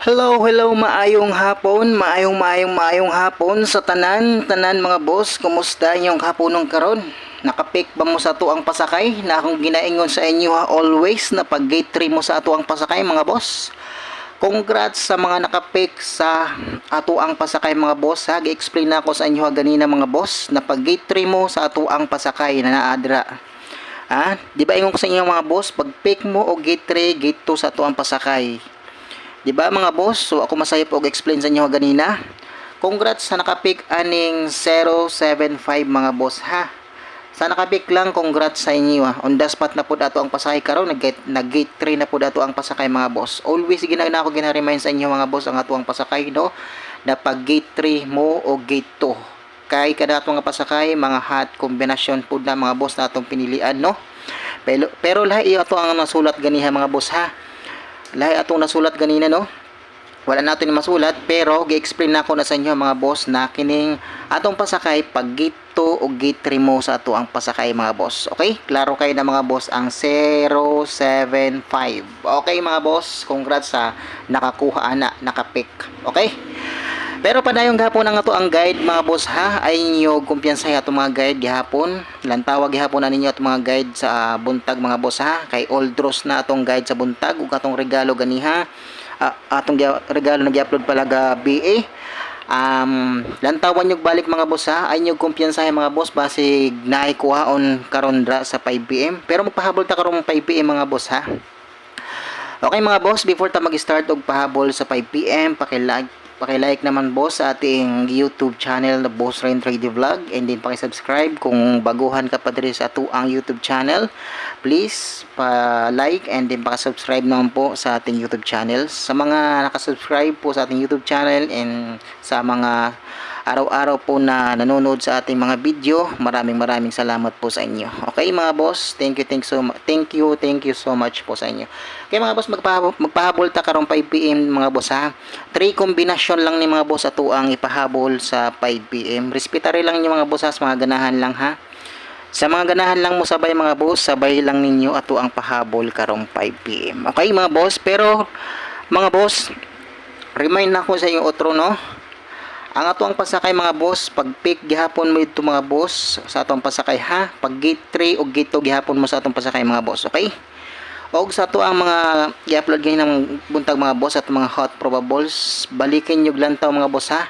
Hello, hello, maayong hapon, maayong maayong maayong hapon sa tanan, tanan mga boss, kumusta inyong hapunong karon? Nakapik ba mo sa ato ang pasakay na akong ginaingon sa inyo ha always na pag gate 3 mo sa ato ang pasakay mga boss? Congrats sa mga nakapik sa ato ang pasakay mga boss ha. Gi-explain na ako sa inyo ha ganina mga boss na pag gate 3 mo sa ato ang pasakay na naadra. Ha? Di ba ingon ko sa inyo mga boss, pag pick mo o gate 3, gate 2 sa ato ang pasakay. Di ba mga boss? So ako masaya po og-explain sa inyo ganina. Congrats sa nakapik aning 075 mga boss ha. Sa nakapik lang congrats sa inyo ha. On the spot na po dato ang pasakay karon nag nag 3 na po dato ang pasakay mga boss. Always gina na ako gina-remind sa inyo mga boss ang ato ang pasakay no na pag gate 3 mo o gate 2 kay kada ato nga pasakay mga hot kombinasyon po na mga boss na atong pinilian no. Pero, pero lahi ato ang nasulat ganiha mga boss ha lahi atong nasulat ganina no? Wala natin ni masulat pero gi-explain na ko na sa inyo mga boss na kining atong pasakay pag gate 2 o gate 3 mo sa ato ang pasakay mga boss. Okay? Klaro kayo na mga boss ang 075 okay mga boss congrats sa nakakuha ana nakapik. Okay pero padayong gahapon ang ato ang guide mga boss ha? Ay inyo kumpiyansa ato mga guide gihapon. Lantawag gihapon na ninyo ato mga guide sa buntag mga boss ha? Kay old Ross na atong guide sa buntag ug atong regalo ganiha Ah, atong regalo na gi-upload pala ga BA um, lantawan nyo balik mga boss ha? Ay nyo kumpiyansa mga boss base naay kuhaon karon dra sa 5pm pero magpahabol ta karon 5pm mga boss ha? Okay mga boss, before ta mag-start og pahabol sa 5pm, paki-like paki-like naman boss sa ating YouTube channel na Boss Rain 3D Vlog and then paki-subscribe kung baguhan ka pa diri sa ato ang YouTube channel. Please pa-like and then paki-subscribe naman po sa ating YouTube channel. Sa mga nakasubscribe po sa ating YouTube channel and sa mga araw-araw po na nanonood sa ating mga video. Maraming maraming salamat po sa inyo. Okay mga boss, thank you, thank you so much. Thank you, thank you so much po sa inyo. Okay mga boss, magpahabol, magpahabol ta karong 5 PM mga boss ha. 3 kombinasyon lang ni mga boss ato ang ipahabol sa 5 PM. Respetary lang niyo mga boss ha, mga ganahan lang ha. Sa mga ganahan lang mo sabay mga boss, sabay lang ninyo ato ang pahabol karong 5 PM. Okay mga boss, pero mga boss, remind na ko sa inyo otro no. Ang ato ang pasakay mga boss, pag pick gihapon mo ito mga boss sa atong pasakay ha. Pag gate 3 o gate 2 gihapon mo sa atong pasakay mga boss, okay? Og sa ato ang mga i-upload ngayon ng buntag mga boss at mga hot probables, balikin nyo lantaw mga boss ha.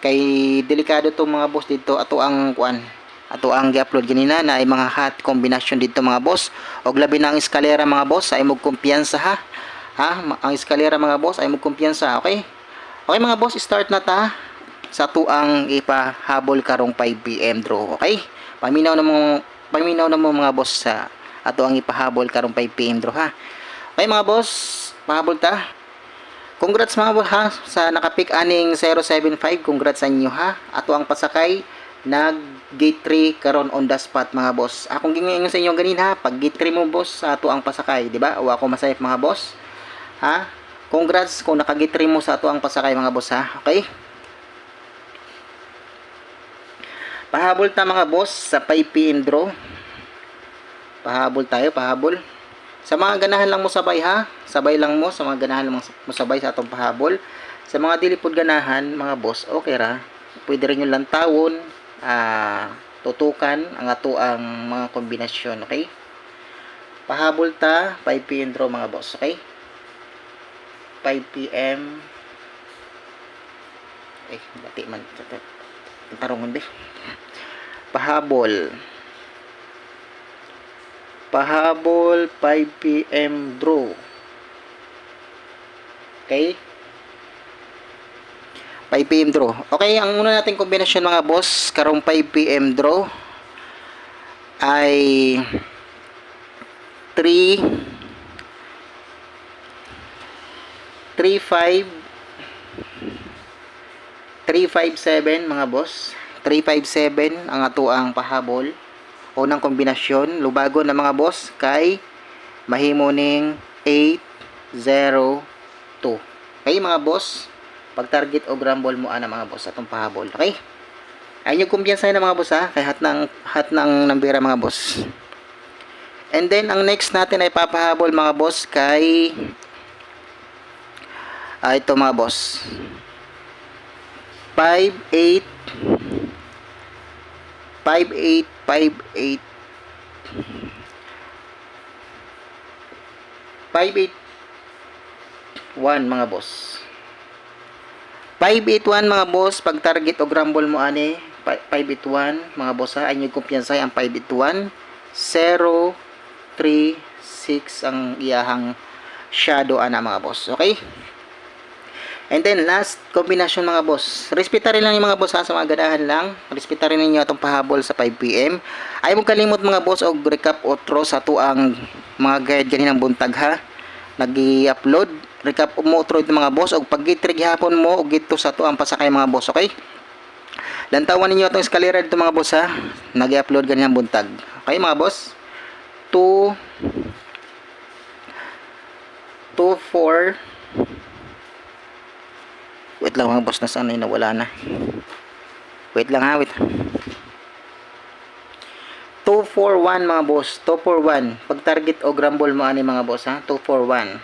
Kay delikado to mga boss dito ato ang kuan. Ato ang i-upload ganina na ay mga hot combination dito mga boss. Og labi na ang eskalera mga boss ay mog kumpiyansa ha. Ha, ang eskalera mga boss ay mog kumpiyansa, okay? Okay mga boss, start na ta sa tuang ipahabol karong 5 PM draw, okay? Paminaw na mo paminaw na mo mga boss sa ato ang ipahabol karong 5 PM draw ha. Okay mga boss, pahabol ta. Congrats mga boss ha sa nakapik aning 075. Congrats sa inyo ha. Ato ang pasakay nag gate 3 karon on the spot mga boss. Akong gingingon sa inyo ganina pag gate 3 mo boss sa ato ang pasakay, di ba? O ako masayip mga boss. Ha? Congrats kung nakagate 3 mo sa ato ang pasakay mga boss ha. Okay? Pahabol ta mga boss sa 5 PM draw. Pahabol tayo, pahabol. Sa mga ganahan lang mo sabay ha. Sabay lang mo sa mga ganahan lang mo sabay sa atong pahabol. Sa mga dilipod ganahan, mga boss, okay ra. Pwede rin yung lantawon, ah, tutukan ang ato ang mga kombinasyon, okay? Pahabol ta, 5 PM draw mga boss, okay? 5 PM eh, bati man tarungan be pahabol. Pahabol 5 PM draw okay? 5 PM draw okay ang una nating kombinasyon mga boss karong 5 PM draw ay 3 3 5 357 mga boss 357 ang ato ang pahabol. Unang kombinasyon lubago na mga boss kay mahimo ning 802 okay mga boss pag target o rumble mo ana mga boss atong pahabol okay? Ay yung kumpiyansa na mga boss ha kay hat ng hat ng nambira mga boss. And then ang next natin ay papahabol mga boss kay Ah, ito mga boss. 58 58 58 581 mga boss. 581 mga boss pag target o grumble mo ani 581 mga boss ha ay kumpiyansa ang 581 0 3 6 ang iyahang shadow ana mga boss okay And then last combination mga boss. Respetarin lang yung mga boss ha, sa mga ganahan lang. Respetarin ninyo itong pahabol sa 5 PM. Ay mo kalimot mga boss og recap outro sa to ang mga guide ganinang buntag ha. Nagi-upload recap mo outro ito mga boss og pag-gitrig hapon mo og gito sa to ang pasakay mga boss, okay? Lantawan ninyo itong eskalera dito mga boss ha. Nagi-upload ganinang buntag. Okay mga boss? 2 2 4 Wait lang mga boss, nasaan na? Nawala na. Wait lang ha, wait. 241 mga boss. 241. Pag target o grumble mo ani mga boss ha. 241.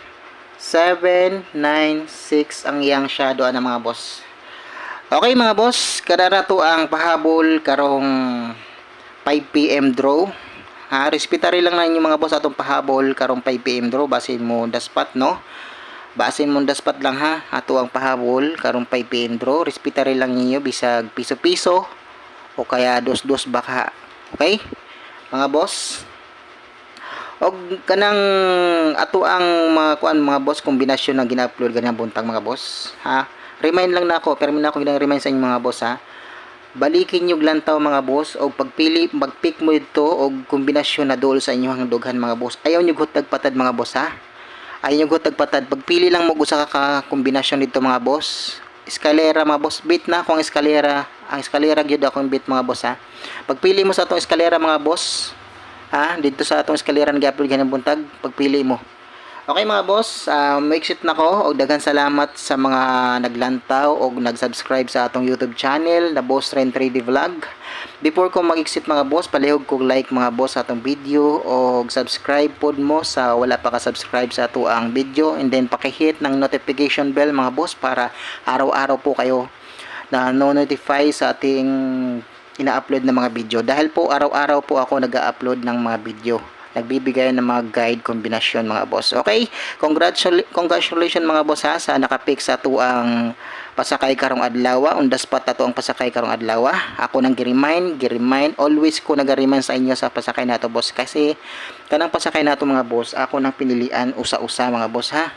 796 ang iyang shadow ana mga boss. Okay mga boss, karara to ang pahabol karong 5 PM draw. Ha, respetary lang na inyo mga boss atong pahabol karong 5 PM draw basin mo the spot no. Basin mo daspat lang ha. Ato ang pahabol karong 5 PM draw. Respetary lang ninyo bisag piso-piso o kaya dos-dos baka. Okay? Mga boss. Og kanang ato ang mga kuan mga boss kombinasyon na gina-upload ganang buntag mga boss. Ha? Remind lang na ako, pero na ako ginang-remind sa inyo mga boss ha. Balikin nyo lantaw mga boss o pagpili, pag-pick mo ito o kombinasyon na dool sa inyong dughan mga boss. Ayaw nyo gutag patad mga boss ha ay yung gutag patad. Pagpili lang mo usa ka kombinasyon dito mga boss. Eskalera mga boss. Bit na akong eskalera. Ang eskalera gyud akong bit mga boss ha. Pagpili mo sa atong eskalera mga boss ha? Dito sa atong eskalera nga upload ganang buntag. Pagpili mo Okay mga boss, uh, exit na ko. Og daghang salamat sa mga naglantaw og nag-subscribe sa atong YouTube channel na Boss Ren 3D Vlog. Before ko mag-exit mga boss, palihog kog like mga boss sa atong video. Og subscribe pod mo sa wala pa ka-subscribe sa ato ang video. And then paki-hit ng notification bell mga boss para araw-araw po kayo na no-notify sa ating ina-upload na mga video. Dahil po araw-araw po ako nag-upload ng mga video nagbibigay ng mga guide kombinasyon mga boss. Okay? Congratulations congratulations mga boss ha sa nakapick sa tuang pasakay karong adlaw on the spot ato ang pasakay karong adlaw ako nang gi-remind gi-remind always ko nag-remind sa inyo sa pasakay nato boss kasi kanang pasakay nato mga boss ako nang pinilian usa-usa mga boss ha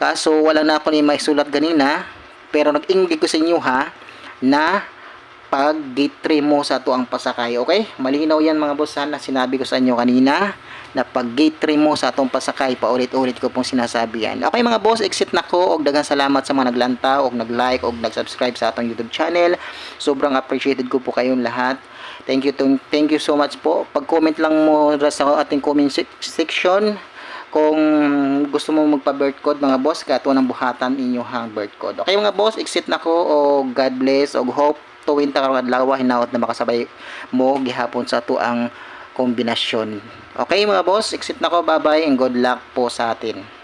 kaso wala na ako ni maisulat ganina pero nag-inglig ko sa inyo ha na pag gate 3 mo sa to pasakay okay? Malinaw yan mga boss na sinabi ko sa inyo kanina na pag gate 3 mo sa atong pasakay paulit-ulit ko pong sinasabi yan. Okay mga boss exit na ko. Og dagang salamat sa mga naglantaw og nag-like og nag-subscribe sa atong YouTube channel. Sobrang appreciated ko po kayong lahat. Thank you to, thank you so much po. Pag-comment lang mo sa ating comment section kung gusto mo magpa-birth code mga boss kato ng buhatan inyong birth code. Okay mga boss exit na ko o God bless og hope tuwin ta karong adlaw hinaot na makasabay mo gihapon sa ato ang kombinasyon. Okay mga boss, exit na ko. Bye-bye and good luck po sa atin.